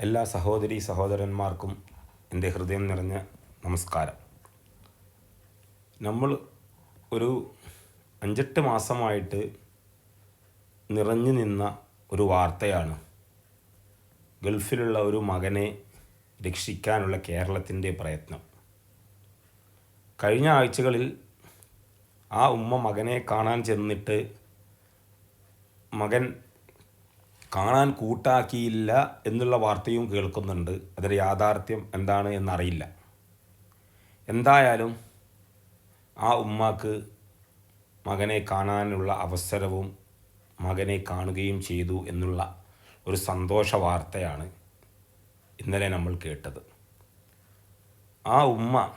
എല്ലാ സഹോദരി സഹോദരന്മാർക്കും എന്റെ ഹൃദയം നിറഞ്ഞ നമസ്കാരം. നമ്മൾ ഒരു അഞ്ചെട്ട് മാസമായിട്ട് നിറഞ്ഞു നിന്ന ഒരു വാർത്തയാണ് ഗൾഫിലുള്ള ഒരു മകനെ രക്ഷിക്കാനുള്ള കേരളത്തിന്റെ പ്രയത്നം. കഴിഞ്ഞ ആഴ്ചകളിൽ ആ ഉമ്മ മകനെ കാണാൻ ചെന്നിട്ട് മകൻ കാണാൻ കൂട്ടാക്കിയില്ല എന്നുള്ള വാർത്തയും കേൾക്കുന്നുണ്ട്. അതിന്റെ യാഥാർത്ഥ്യം എന്താണ് എന്നറിയില്ല. എന്തായാലും ആ ഉമ്മാക്ക് മകനെ കാണാനുള്ള അവസരവും മകനെ കാണുകയും ചെയ്തു എന്നുള്ള ഒരു സന്തോഷ വാർത്തയാണ് ഇന്നലെ നമ്മൾ കേട്ടത്. ആ ഉമ്മ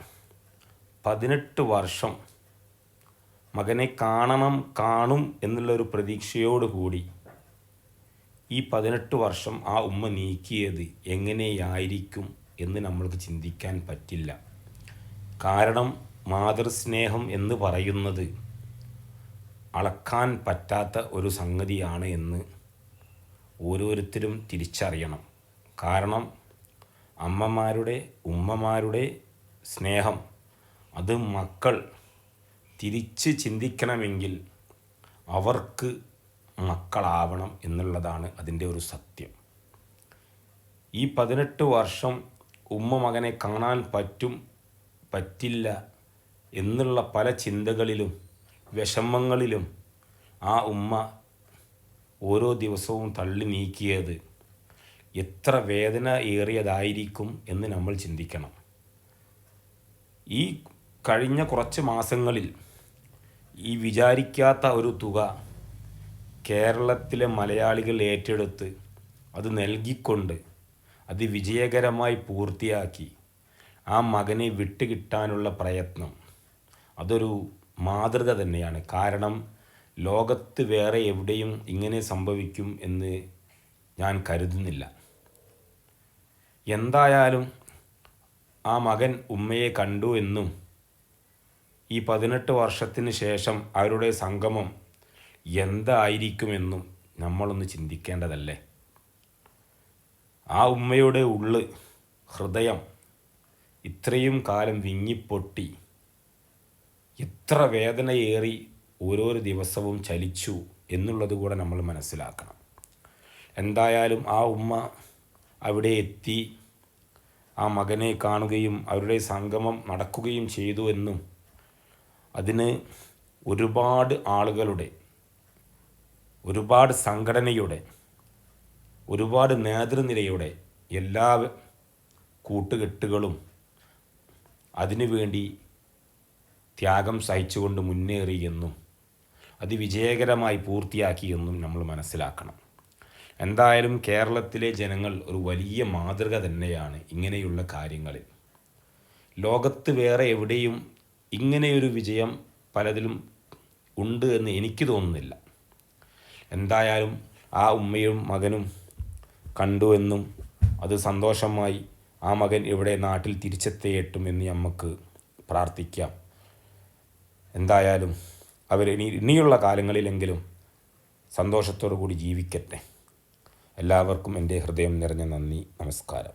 പതിനെട്ട് വർഷം മകനെ കാണണം കാണും എന്നുള്ളൊരു പ്രതീക്ഷയോടുകൂടി ഈ പതിനെട്ട് വർഷം ആ ഉമ്മ നീക്കിയത് എങ്ങനെയായിരിക്കും എന്ന് നമ്മൾക്ക് ചിന്തിക്കാൻ പറ്റില്ല. കാരണം മാതൃസ്നേഹം എന്ന് പറയുന്നത് അളക്കാൻ പറ്റാത്ത ഒരു സംഗതിയാണ് എന്ന് ഓരോരുത്തരും തിരിച്ചറിയണം. കാരണം അമ്മമാരുടെ ഉമ്മമാരുടെ സ്നേഹം അത് മക്കൾ തിരിച്ച് ചിന്തിക്കണമെങ്കിൽ അവർക്ക് മക്കളാവണം എന്നുള്ളതാണ് അതിന്റെ ഒരു സത്യം. ഈ പതിനെട്ട് വർഷം ഉമ്മ മകനെ കാണാൻ പറ്റും പറ്റില്ല എന്നുള്ള പല ചിന്തകളിലും വിഷമങ്ങളിലും ആ ഉമ്മ ഓരോ ദിവസവും തള്ളി നീക്കിയത് എത്ര വേദന ഏറിയതായിരിക്കും എന്ന് നമ്മൾ ചിന്തിക്കണം. ഈ കഴിഞ്ഞ കുറച്ച് മാസങ്ങളിൽ ഈ വിചാരിക്കാത്ത ഒരു തുക കേരളത്തിലെ മലയാളികൾ ഏറ്റെടുത്ത് അത് നൽകിക്കൊണ്ട് അത് വിജയകരമായി പൂർത്തിയാക്കി ആ മകനെ വിട്ടുകിട്ടാനുള്ള പ്രയത്നം അതൊരു മാതൃക തന്നെയാണ്. കാരണം ലോകത്ത് വേറെ എവിടെയും ഇങ്ങനെ സംഭവിക്കും എന്ന് ഞാൻ കരുതുന്നില്ല. എന്തായാലും ആ മകൻ ഉമ്മയെ കണ്ടു എന്നും ഈ പതിനെട്ട് വർഷത്തിന് ശേഷം അവരുടെ സംഗമം എന്തായിരിക്കുമെന്നും നമ്മളൊന്ന് ചിന്തിക്കേണ്ടതല്ലേ? ആ ഉമ്മയുടെ ഉള്ള് ഹൃദയം ഇത്രയും കാലം വിങ്ങിപ്പൊട്ടി എത്ര വേദനയേറി ഓരോരോ ദിവസവും ചലിച്ചു എന്നുള്ളത് കൂടെ നമ്മൾ മനസ്സിലാക്കണം. എന്തായാലും ആ ഉമ്മ അവിടെ എത്തി ആ മകനെ കാണുകയും അവരുടെ സംഗമം നടക്കുകയും ചെയ്തു എന്നും അതിന് ഒരുപാട് ആളുകളുടെ ഒരുപാട് സംഘടനയുടെ ഒരുപാട് നേതൃനിരയുടെ എല്ലാ കൂട്ടുകെട്ടുകളും അതിനുവേണ്ടി ത്യാഗം സഹിച്ചുകൊണ്ട് മുന്നേറിയെന്നും അത് വിജയകരമായി പൂർത്തിയാക്കിയെന്നും നമ്മൾ മനസ്സിലാക്കണം. എന്തായാലും കേരളത്തിലെ ജനങ്ങൾ ഒരു വലിയ മാതൃക തന്നെയാണ് ഇങ്ങനെയുള്ള കാര്യങ്ങളിൽ. ലോകത്ത് വേറെ എവിടെയും ഇങ്ങനെയൊരു വിജയം പലതിലും ഉണ്ട് എന്ന് എനിക്ക് തോന്നുന്നില്ല. എന്തായാലും ആ ഉമ്മയും മകനും കണ്ടു എന്നും അത് സന്തോഷമായി ആ മകൻ ഇവിടെ നാട്ടിൽ തിരിച്ചെത്തിയേട്ടും എന്ന് നമുക്ക് പ്രാർത്ഥിക്കാം. എന്തായാലും അവർ ഇനി ഇനിയുള്ള കാലങ്ങളിലെങ്കിലും സന്തോഷത്തോടു കൂടി ജീവിക്കട്ടെ. എല്ലാവർക്കും എന്റെ ഹൃദയം നിറഞ്ഞ നന്ദി നമസ്കാരം.